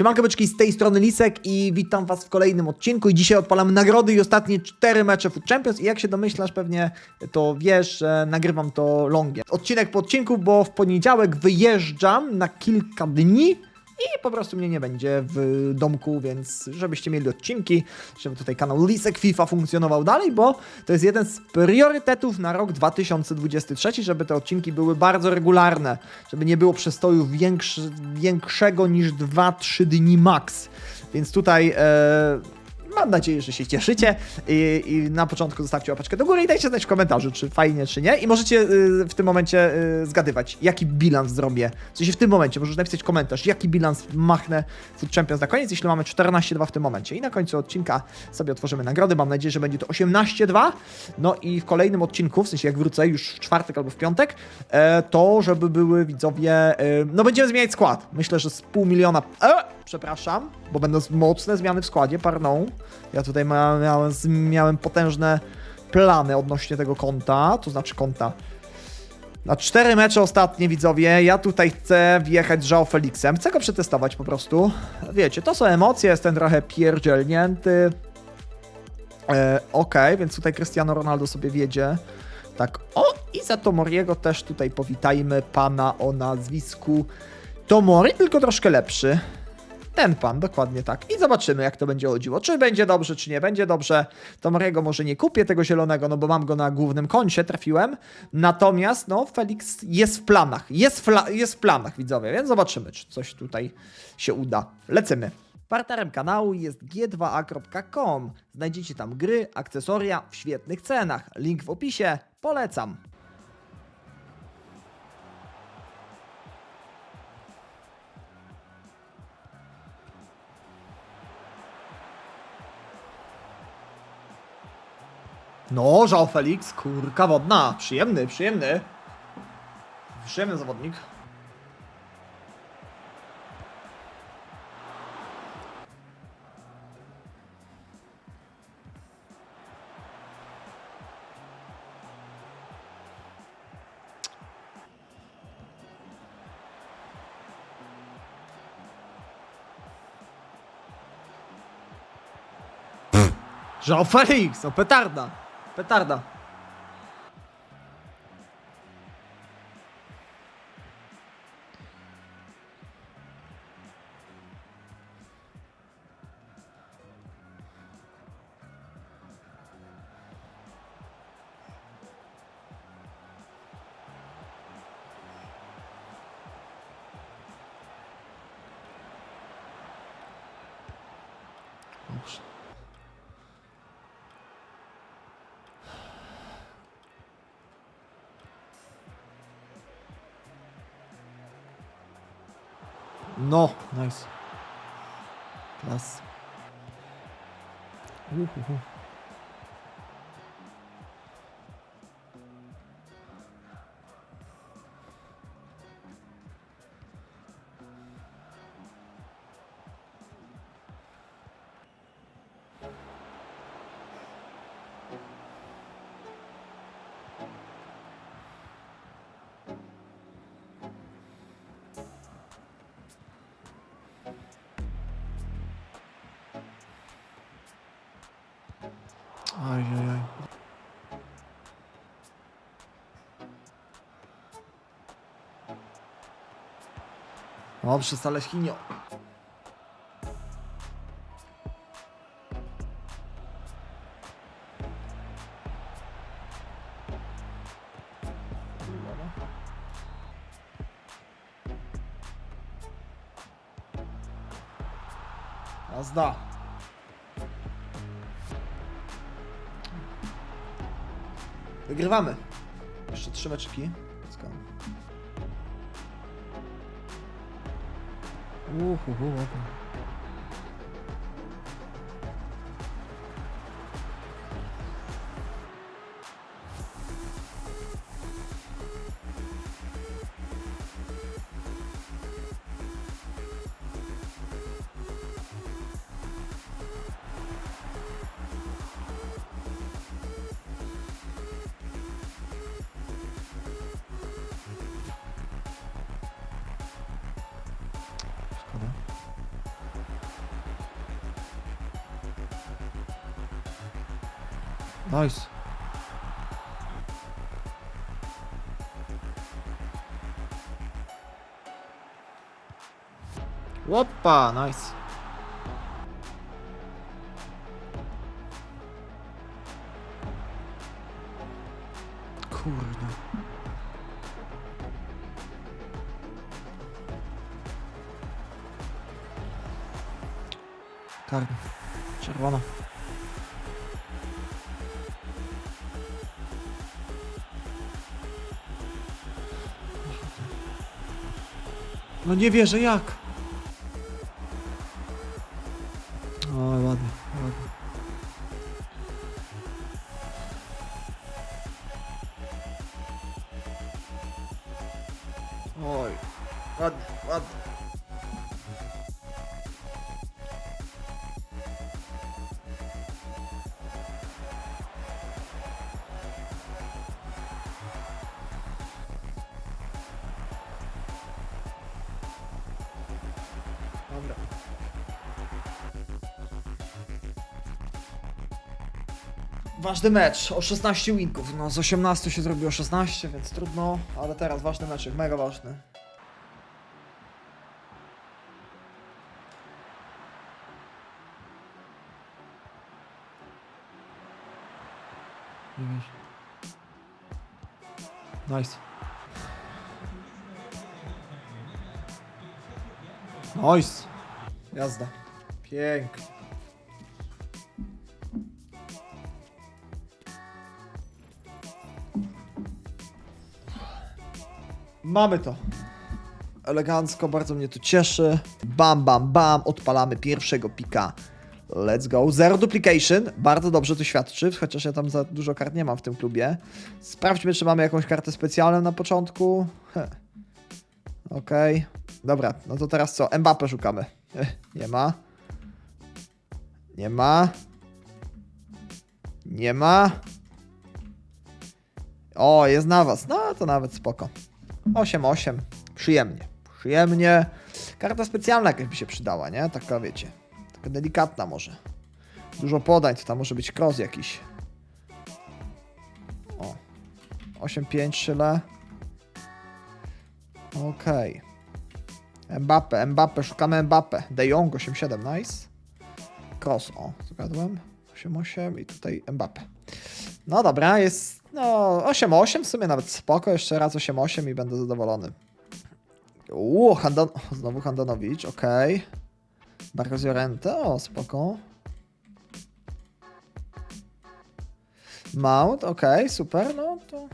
Siemanko byczki, z tej strony Lisek i witam was w kolejnym odcinku. I dzisiaj odpalam nagrody i ostatnie cztery mecze Food Champions. I jak się domyślasz pewnie to wiesz, że nagrywam to longiem. Odcinek po odcinku, bo w poniedziałek wyjeżdżam na kilka dni i po prostu mnie nie będzie w domku, więc żebyście mieli odcinki, żeby tutaj kanał Lisek FIFA funkcjonował dalej, bo to jest jeden z priorytetów na rok 2023, żeby te odcinki były bardzo regularne, żeby nie było przestoju większy, większego niż 2-3 dni max. Więc tutaj e, mam nadzieję, że się cieszycie I, i na początku zostawcie łapeczkę do góry i dajcie znać w komentarzu, czy fajnie, czy nie. I możecie y, w tym momencie y, zgadywać, jaki bilans zrobię. W sensie w tym momencie możesz napisać komentarz, jaki bilans machnę Food Champions na koniec, jeśli mamy 14-2 w tym momencie. I na końcu odcinka sobie otworzymy nagrody. Mam nadzieję, że będzie to 18-2. No i w kolejnym odcinku, w sensie jak wrócę już w czwartek albo w piątek, e, to żeby były widzowie. E, no będziemy zmieniać skład. Myślę, że z pół miliona. E, przepraszam, bo będą mocne zmiany w składzie, pardon. Ja tutaj miałem, miałem potężne plany odnośnie tego konta, to znaczy konta. Na cztery mecze ostatnie, widzowie, ja tutaj chcę wjechać z Joao Felixem. Chcę go przetestować po prostu. Wiecie, to są emocje, jestem trochę pierdzielnięty. E, Okej, więc tutaj Cristiano Ronaldo sobie wiedzie. Tak, o i za Tomoriego też tutaj powitajmy pana o nazwisku Tomori, tylko troszkę lepszy. Ten pan, dokładnie tak. I zobaczymy, jak to będzie chodziło. Czy będzie dobrze, czy nie będzie dobrze. Tomoriego może nie kupię tego zielonego, no bo mam go na głównym koncie, trafiłem. Natomiast, no, Felix jest w planach. Jest fla- jest w planach, widzowie, więc zobaczymy, czy coś tutaj się uda. Lecimy. Partnerem kanału jest g2a.com. Znajdziecie tam gry, akcesoria w świetnych cenach. Link w opisie. Polecam. No, Żał Felix, kurka wodna. Przyjemny, przyjemny. Przyjemny zawodnik. Żał Felix, no petarda. Petarda. Dobrze. No, nice. Klas. Uhuhu. Aj, aj, aj. Dobrze, Saleśkinio. Wygrywamy. Jeszcze trzy meczki. Let's go. Uhuhu, Nice. Łopa, nice. Kurde. Karny. Czerwona. No nie wierzę, jak? O, ładnie, ładnie. Oj, ładnie, ładnie. Ważny mecz, o 16 winków. No z 18 się zrobiło 16, więc trudno, ale teraz ważny meczek, mega ważny. Nice. Nice. Jazda. Pięknie. Mamy to. Elegancko, bardzo mnie to cieszy. Bam, bam, bam. Odpalamy pierwszego pika. Let's go. Zero duplication. Bardzo dobrze to świadczy, chociaż ja tam za dużo kart nie mam w tym klubie. Sprawdźmy, czy mamy jakąś kartę specjalną na początku. Heh. Okej. Dobra, no to teraz co? Mbappe szukamy. Ech, nie ma. Nie ma. Nie ma. O, jest na was. No to nawet spoko. 8-8. Przyjemnie. Przyjemnie. Karta specjalna jakaś by się przydała, nie? Taka wiecie. Taka delikatna może. Dużo podań, to tam może być cross jakiś. O. 8-5 szyle. Okej. Mbappe, Mbappe, szukamy Mbappe. De Jong 8-7, nice. Cross, o, zgadłem. 8-8 i tutaj Mbappe. No dobra, jest no 8-8, w sumie nawet spoko. Jeszcze raz 8-8 i będę zadowolony. Uuu, Handon... znowu Handonowicz, okej. Barroz Llorente, o, spoko. Mount, okej, super, no to...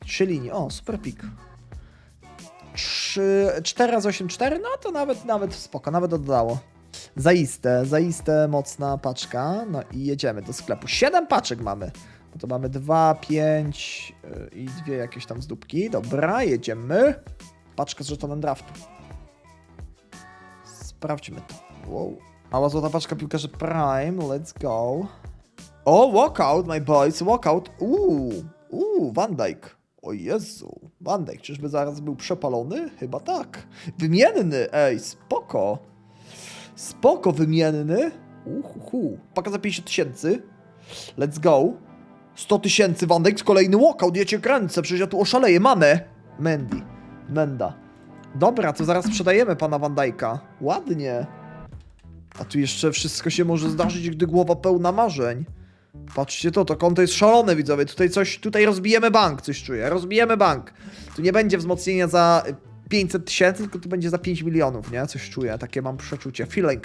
Trzy linie, o, super pik. 3, 4 razy 8, 4, no to nawet, nawet spoko, nawet oddało. Zaiste, zaiste mocna paczka. No i jedziemy do sklepu. 7 paczek mamy. No to mamy 2, 5 yy, i dwie jakieś tam zdóbki. Dobra, jedziemy. Paczka z żetonem draftu. Sprawdźmy to. Wow. Mała złota paczka piłkarzy Prime, let's go. O, walkout, my boys, walkout. Uuu, uuu, Van Dijk. O Jezu, Van Dijk, czyżby zaraz był przepalony? Chyba tak. Wymienny, ej, spoko. Spoko, wymienny. Uhuhu. Paka za 50 tysięcy. Let's go. 100 tysięcy, Dijk, kolejny walkout, ja cię kręcę, przecież ja tu oszaleję, mamy. Mendy, Menda. Dobra, to zaraz sprzedajemy pana Van Dijk'a. Ładnie. A tu jeszcze wszystko się może zdarzyć, gdy głowa pełna marzeń. Patrzcie to, to konto jest szalone, widzowie. Tutaj coś, tutaj rozbijemy bank, coś czuję. Rozbijemy bank. Tu nie będzie wzmocnienia za y, 500 tysięcy, tylko tu będzie za 5 milionów, nie? Coś czuję, takie mam przeczucie. Feeling.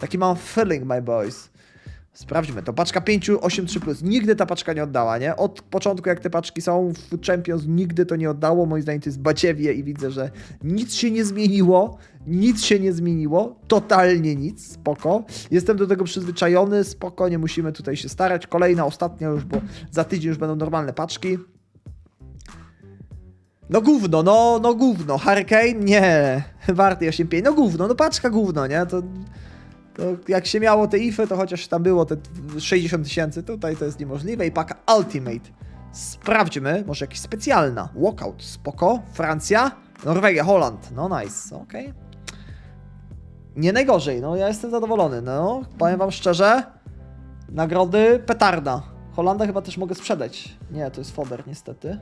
Taki mam feeling, my boys. Sprawdźmy to. Paczka 5, 8, 3 plus. Nigdy ta paczka nie oddała, nie? Od początku, jak te paczki są w Champions, nigdy to nie oddało. Moim zdaniem to jest badziewie i widzę, że nic się nie zmieniło. Nic się nie zmieniło. Totalnie nic. Spoko. Jestem do tego przyzwyczajony. Spoko, nie musimy tutaj się starać. Kolejna, ostatnia już, bo za tydzień już będą normalne paczki. No gówno, no, no gówno. Hurricane? Nie. Warty 8,5. No gówno, no paczka gówno, nie? To, to jak się miało te ify, to chociaż tam było te 60 tysięcy, tutaj to jest niemożliwe. I paka Ultimate. Sprawdźmy, może jakaś specjalna. Walkout, spoko. Francja, Norwegia, Holand. No nice, okej. Nie najgorzej, no ja jestem zadowolony, no. Powiem wam szczerze, nagrody petarda. Holanda chyba też mogę sprzedać. Nie, to jest foder niestety.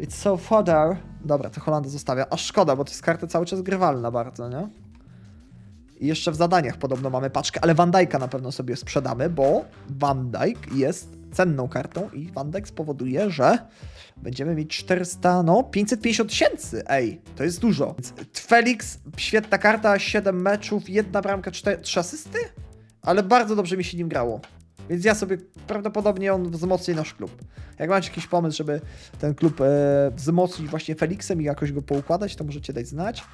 It's so fodder. Dobra, to Holanda zostawia. A szkoda, bo to jest karta cały czas grywalna bardzo, nie? I jeszcze w zadaniach podobno mamy paczkę, ale Van na pewno sobie sprzedamy, bo Van jest cenną kartą i Van Dijk spowoduje, że będziemy mieć 400, no 550 tysięcy, ej, to jest dużo. Felix, świetna karta, 7 meczów, jedna bramka, 4, 3 asysty, ale bardzo dobrze mi się nim grało. Więc ja sobie, prawdopodobnie on wzmocni nasz klub. Jak macie jakiś pomysł, żeby ten klub e, wzmocnić właśnie Felixem i jakoś go poukładać, to możecie dać znać.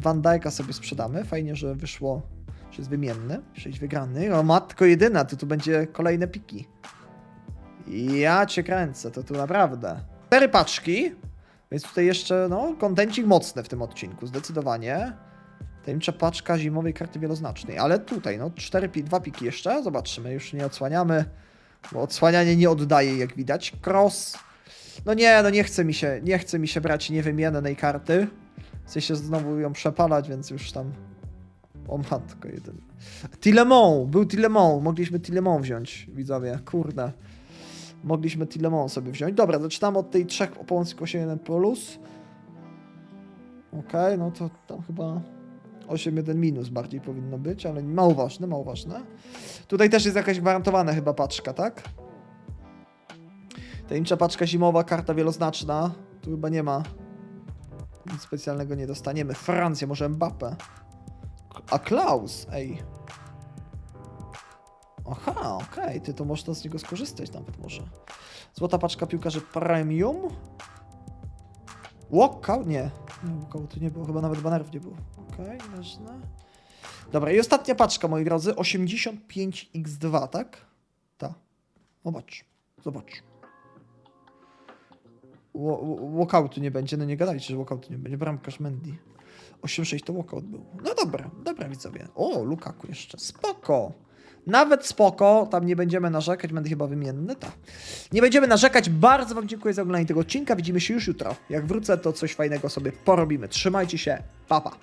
Van Dijk'a sobie sprzedamy. Fajnie, że wyszło, że jest wymienny. 6 wygranych. O matko jedyna, to tu będzie kolejne piki. Ja cię kręcę, to tu naprawdę. Cztery paczki, więc tutaj jeszcze, no, kontencik mocny w tym odcinku, zdecydowanie. Tajemnicza paczka zimowej karty wieloznacznej, ale tutaj, no, cztery, pi- dwa piki jeszcze, zobaczymy, już nie odsłaniamy, bo odsłanianie nie oddaje, jak widać. Cross, no nie, no nie chce mi się, nie chce mi się brać niewymiennej karty. Chcę się znowu ją przepalać, więc już tam... O matko, jeden. Tilemon, był Tilemon, mogliśmy Tilemon wziąć, widzowie, kurde. Mogliśmy Tilemon sobie wziąć. Dobra, zaczynamy od tej trzech opołących 8.1 plus. Okej, no to tam chyba 8.1 minus bardziej powinno być, ale mało ważne, mało ważne. Tutaj też jest jakaś gwarantowana chyba paczka, tak? Tajemnicza paczka zimowa, karta wieloznaczna. Tu chyba nie ma. Nic specjalnego nie dostaniemy. Francja, może Mbappe. A Klaus, ej. Aha, okej, ty to można z niego skorzystać nawet może. Złota paczka piłkarzy premium. Walkout? Nie. Nie, walkout nie było, chyba nawet banerów nie było. Okej, ważne. Dobra, i ostatnia paczka, moi drodzy. 85x2, tak? Tak. Zobacz, zobacz. Wa- wa- Walkoutu nie będzie, no nie gadajcie, że walkoutu nie będzie. Bramkarz Mendy. 8-6 to walkout był. No dobra, dobra widzowie. O, Lukaku jeszcze. Spoko. Nawet spoko, tam nie będziemy narzekać, będę chyba wymienny, tak. Nie będziemy narzekać, bardzo wam dziękuję za oglądanie tego odcinka, widzimy się już jutro. Jak wrócę, to coś fajnego sobie porobimy. Trzymajcie się, papa. Pa.